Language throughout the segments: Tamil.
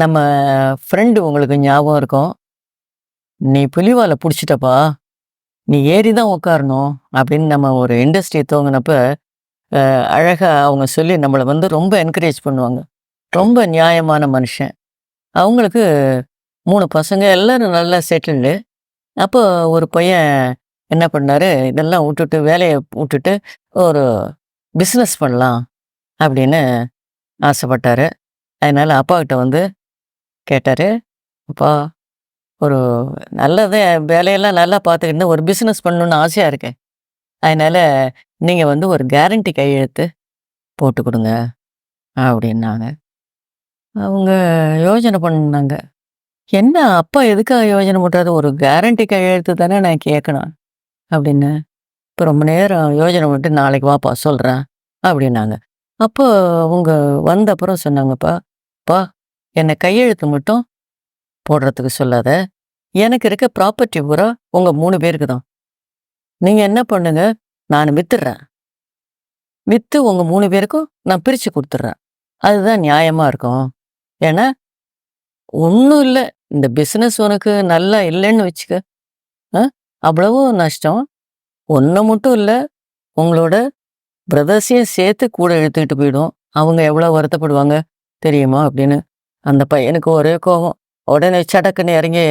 நம்ம ஃப்ரெண்டு உங்களுக்கு ஞாபகம் இருக்கும். நீ புலிவாலை பிடிச்சிட்டப்பா. நீ ஏறி தான் உட்காரணும் அப்படின்னு நம்ம ஒரு இண்டஸ்ட்ரி தோங்கினப்ப அழகாக அவங்க சொல்லி நம்மளை வந்து ரொம்ப என்கரேஜ் பண்ணுவாங்க. ரொம்ப நியாயமான மனுஷன். அவங்களுக்கு மூணு பசங்க எல்லோரும் நல்லா செட்டில்டு அப்போ ஒரு பையன் என்ன பண்ணாரு? இதெல்லாம் விட்டுட்டு வேலையை விட்டுட்டு ஒரு பிஸ்னஸ் பண்ணலாம் அப்படின்னு ஆசைப்பட்டாரு. அதனால் அப்பாக்கிட்ட வந்து கேட்டார் அப்பா ஒரு நல்லதே வேலையெல்லாம் நல்லா பார்த்துக்கிட்டு ஒரு பிஸ்னஸ் பண்ணணுன்னு ஆசையாக இருக்கேன் அதனால் நீங்கள் வந்து ஒரு கேரண்டி கையெழுத்து போட்டு கொடுங்க அப்படின்னாங்க. அவங்க யோஜனை பண்ணாங்க. என்ன அப்பா எதுக்காக யோஜனை பண்ணுறது ஒரு கேரண்டி கையெழுத்து தானே நான் கேட்கணும். அப்படின்னு. இப்போ ரொம்ப நேரம் யோஜனை பண்ணிட்டு நாளைக்கு வாப்பா சொல்கிறேன் அப்படின்னாங்க. அப்போ அவங்க வந்த அப்புறம் சொன்னாங்கப்பா பா என்னை கையெழுத்து மட்டும் போடுறதுக்கு சொல்லாத. எனக்கு இருக்க ப்ராப்பர்ட்டி பூரா உங்கள் மூணு பேருக்கு தான். நீங்கள் என்ன பண்ணுங்க நான் வித்துடுறேன். விற்று உங்கள் மூணு பேருக்கும் நான் பிரித்து கொடுத்துட்றேன். அதுதான் நியாயமாக இருக்கும். ஏன்னா ஒன்றும் இல்லை. இந்த பிஸ்னஸ் உனக்கு நல்லா இல்லைன்னு வச்சுக்க. ஆ அவ்வளவும் நஷ்டம். ஒன்று மட்டும் இல்லை உங்களோட பிரதர்ஸையும் சேர்த்து கூட இழுத்துக்கிட்டு போயிடும். அவங்க எவ்வளோ வருத்தப்படுவாங்க தெரியுமா அப்படின்னு. அந்த பையனுக்கு ஒரே கோபம். உடனே சடக்குன்னு இறங்கி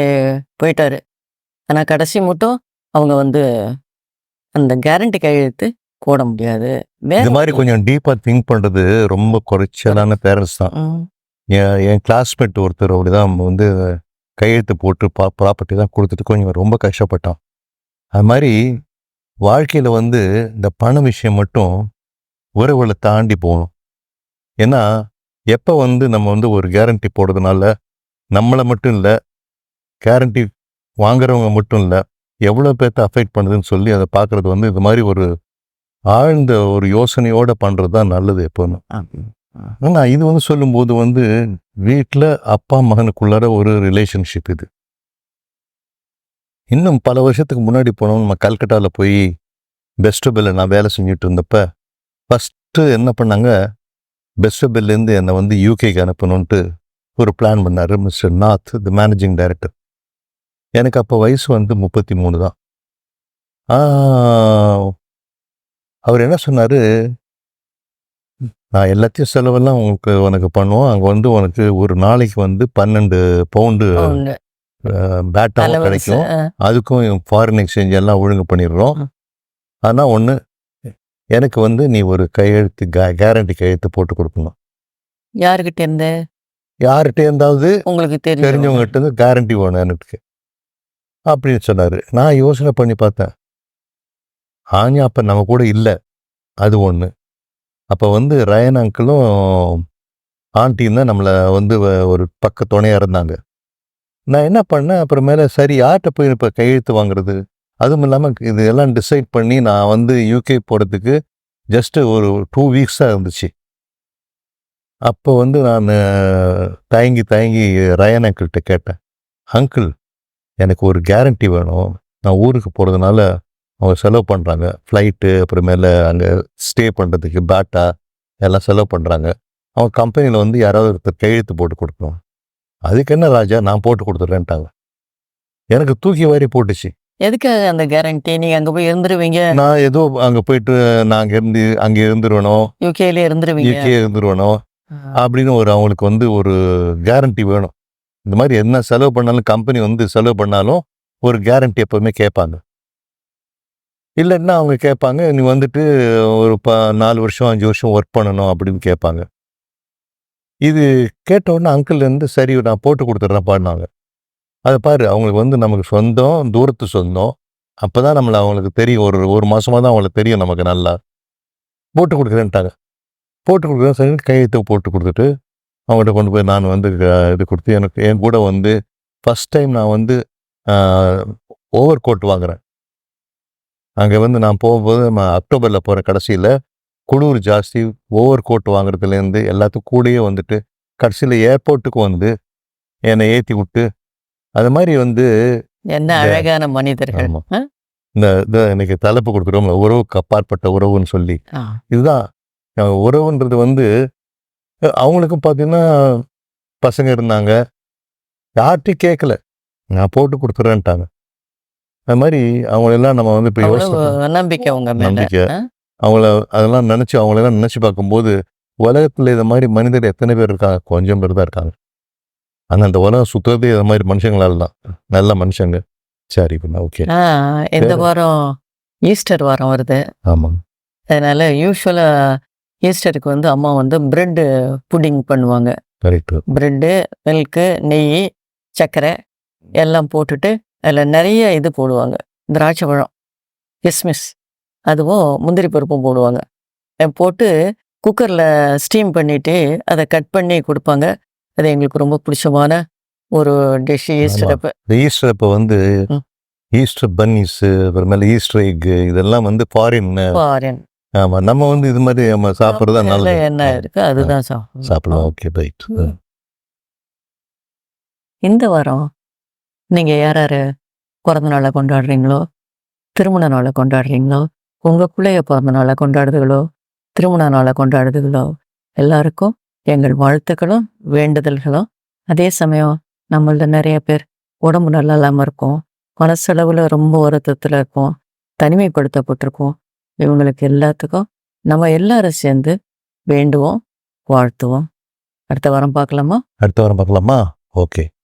போயிட்டாரு. ஆனால் கடைசி மட்டும் அவங்க வந்து அந்த கேரண்டி கையெழுத்து போட முடியாது. வேற இது மாதிரி கொஞ்சம் டீப்பா திங்க் பண்றது ரொம்ப குறைச்சலான பேரண்ட்ஸ் தான். என் என் கிளாஸ்மேட் ஒருத்தர் அப்படிதான் வந்து கையெழுத்து போட்டு பா ப்ராப்பர்ட்டி தான் கொடுத்துட்டு கொஞ்சம் ரொம்ப கஷ்டப்பட்டான். அது மாதிரி வாழ்க்கையில் வந்து இந்த பண விஷயம் மட்டும் உறவுகளை தாண்டி போகணும். ஏன்னா எப்போ வந்து நம்ம வந்து ஒரு கேரண்டி போடுறதுனால நம்மளை மட்டும் இல்லை கேரண்டி வாங்குறவங்க மட்டும் இல்லை எவ்வளோ பேர்த்த அஃபெக்ட் பண்ணுதுன்னு சொல்லி அதை பார்க்குறது வந்து இது மாதிரி ஒரு ஆழ்ந்த ஒரு யோசனையோட பண்ணுறது தான் நல்லது எப்போன்னு ஆமா. ஆனா இது வந்து சொல்லும்போது வந்து வீட்டில் அப்பா மகனுக்குள்ளார ஒரு ரிலேஷன்ஷிப் இது. இன்னும் பல வருஷத்துக்கு முன்னாடி போனோம். நம்ம கல்கட்டாவில் போய் பெஸ்டபெல்ல நான் வேலை செஞ்சுட்டு இருந்தப்ப ஃபஸ்ட்டு என்ன பண்ணாங்க? பெஸ்டபெல்லேருந்து என்னை வந்து யூகேக்கு அனுப்பணுன்ட்டு ஒரு பிளான் பண்ணார் mister Nath the managing director எனக்கு அப்போ வயசு வந்து முப்பத்தி மூணு தான். ஆ, அவர் என்ன சொன்னார்? நான் எல்லாத்தையும் செலவெல்லாம் உங்களுக்கு உனக்கு பண்ணுவோம். அங்கே வந்து உனக்கு ஒரு நாளைக்கு வந்து பன்னெண்டு பவுண்டு. பேட்டாவும் கிடைக்கும். அதுக்கும் ஃபாரின் எக்ஸ்சேஞ்ச் எல்லாம் ஒழுங்கு பண்ணிடுறோம். ஆனால் ஒன்று எனக்கு வந்து நீ ஒரு கையெழுத்து கேரண்டி கையெழுத்து போட்டு கொடுக்கணும். யாருகிட்ட இருந்து? யார்கிட்ட இருந்தாவது உங்களுக்கு தெரிஞ்சவங்ககிட்ட இருந்து கேரண்டி வேணும் எனக்கு அப்படின்னு சொன்னார். நான் யோசனை பண்ணி பார்த்தேன். ஆஞ்சா அப்போ நம்ம கூட இல்லை. அது ஒன்று அப்போ வந்து ரயன் அங்கிளும் ஆண்டியும் தான் நம்மளை வந்து ஒரு பக்க துணையாக இருந்தாங்க. நான் என்ன பண்ணேன்? அப்புறமேல சரி யார்கிட்ட போய் இப்போ கையெழுத்து வாங்குறது? அதுவும் இல்லாமல் இது எல்லாம் டிசைட் பண்ணி நான் வந்து யூகே போகிறதுக்கு ஜஸ்ட்டு ஒரு டூ வீக்ஸாக இருந்துச்சு. அப்போ வந்து நான் தயங்கி தயங்கி ரயன் அங்கிள்கிட்ட கேட்டேன். அங்கிள் எனக்கு ஒரு கேரண்டி வேணும். நான் ஊருக்கு போகிறதுனால அவங்க செலவு பண்ணுறாங்க ஃப்ளைட்டு அப்புறமேல அங்கே ஸ்டே பண்ணுறதுக்கு பேட்டா எல்லாம் செலவு பண்ணுறாங்க அவங்க கம்பெனியில் வந்து யாராவது ஒருத்தர் கையெழுத்து போட்டு கொடுக்கணும். அதுக்கு என்ன ராஜா? நான் போட்டு கொடுத்துட்றேன்ட்டாங்க. எனக்கு தூக்கி வாரி போட்டுச்சு. எதுக்காக அந்த கேரண்டி நீங்க அங்க போய் இருந்துருவீங்க. நான் ஏதோ அங்கே போயிட்டு நான் அங்கே இருந்து அங்கே இருந்துருவேனோ? யூகேல இருந்துருவீங்க. யூகே இருந்துருவேனோ? ஆ, அப்படின்னு ஒரு அவங்களுக்கு வந்து ஒரு கேரண்டி வேணும். இந்த மாதிரி என்ன செலவு பண்ணாலும் கம்பெனி வந்து செலவு பண்ணாலும் ஒரு கேரண்டி எப்பவுமே கேட்பாங்க. இல்லைன்னா அவங்க கேட்பாங்க நீ வந்துட்டு ஒரு ப நாலு வருஷம் அஞ்சு வருஷம் ஒர்க் பண்ணணும் அப்படின்னு கேட்பாங்க. இது கேட்டவுடனே அங்கிள் இருந்து சரி நான் போட்டு கொடுத்துட்றேன் பாடினாங்க அதை பாரு அவங்களுக்கு வந்து நமக்கு சொந்தம் தூரத்து சொந்தம். அப்போ தான் நம்மளை அவங்களுக்கு தெரியும். ஒரு ஒரு மாதமாக தான் அவங்களுக்கு தெரியும் நமக்கு நல்லா. போட்டு கொடுக்குறேன்ட்டாங்க. போட்டு கொடுக்குறேன் சரி கையெழுத்து போட்டு கொடுத்துட்டு அவங்கள்ட்ட கொண்டு போய் நான் வந்து இது கொடுத்து எனக்கு என் கூட வந்து ஃபஸ்ட் டைம் நான் வந்து ஓவர் கோட் வாங்குறேன். அங்கே வந்து நான் போகும்போது நம்ம அக்டோபரில் போகிற கடைசியில் குளிர் ஜாஸ்தி ஓவர் கோட் வாங்குறதுலேருந்து எல்லாத்துக்கும் கூடயே வந்துட்டு கடைசியில் ஏர்போர்ட்டுக்கு வந்து என்னை ஏற்றி விட்டு அது மாதிரி வந்து என்ன அழகான மனிதர்கள்? இந்த இதை இன்னைக்கு தலைப்பு கொடுக்குறோம்ல உறவுக்கு அப்பாற்பட்ட உறவுன்னு சொல்லி. இதுதான். உறவுன்றது வந்து அவங்களுக்கும் பார்த்தீங்கன்னா பசங்க இருந்தாங்க. யார்கிட்டையும் கேட்கல நான் போட்டு கொடுத்துறேன்ட்டாங்க. அது மாதிரி அவங்களெல்லாம் நம்ம வந்து இப்போ நம்பிக்கை நம்பிக்கை? அவங்கள அதெல்லாம் நினச்சி அவங்களெல்லாம் நினச்சி பார்க்கும்போது உலகத்தில் இது மாதிரி மனிதர் எத்தனை பேர் இருக்காங்க? கொஞ்சம் பேர் தான் இருக்காங்க. ஆனால் அந்த உலகம் சுற்றுறதே இது மாதிரி மனுஷங்களால தான். நல்ல மனுஷங்க. சரி பண்ண ஓகே. இந்த வாரம் ஈஸ்டர் வாரம் வருது. ஆமாம் அதனால யூஸ்வலா ஈஸ்டருக்கு வந்து அம்மா வந்து பிரெட் புட்டிங் பண்ணுவாங்க. கரெக்டு பிரெட்டு மில்க்கு நெய் சர்க்கரை எல்லாம் போட்டுட்டு அதில் நிறைய இது போடுவாங்க. திராட்சை பழம் கிஸ்மிஸ். அதுவும் முந்திரி பருப்பும் போடுவாங்க. போட்டு குக்கரில் ஸ்டீம் பண்ணிட்டு அதை கட் பண்ணி கொடுப்பாங்க. அது எங்களுக்கு ரொம்ப பிடிச்சமான ஒரு டிஷ் ஈஸ்டர் அப்போ. இந்த ஈஸ்டர் இப்போ வந்து. ஈஸ்டர் பன்னீஸ் அப்புறமேல ஈஸ்டர் எக் இதெல்லாம் வந்து ஃபாரின் ஃபாரின் ஆமாம் நம்ம வந்து இது மாதிரி நம்ம சாப்பிட்றது நல்லது. என்ன இருக்கு அதுதான் சாப்பிடுவோம். சாப்பிடலாம். Okay right. இந்த வாரம் நீங்க யார் யாரு பிறந்த நாளை கொண்டாடுறீங்களோ திருமண நாளை கொண்டாடுறீங்களோ உங்கள் பிள்ளைய பிறந்த நாளை கொண்டாடுதுகளோ? திருமண நாளை கொண்டாடுதுகளோ? எல்லாருக்கும் எங்கள் வாழ்த்துக்களும் வேண்டுதல்களும். அதே சமயம் நம்மள நிறைய பேர் உடம்பு நல்லா இல்லாமல் இருக்கும். மனசளவில் ரொம்ப வருத்தத்தில் இருக்கும். தனிமைப்படுத்தப்பட்டிருக்கோம். இவங்களுக்கு எல்லாத்துக்கும் நம்ம எல்லாரும் சேர்ந்து வேண்டுவோம் வாழ்த்துவோம். அடுத்த வாரம் பார்க்கலாமா? அடுத்த வாரம் பார்க்கலாமா? ஓகே.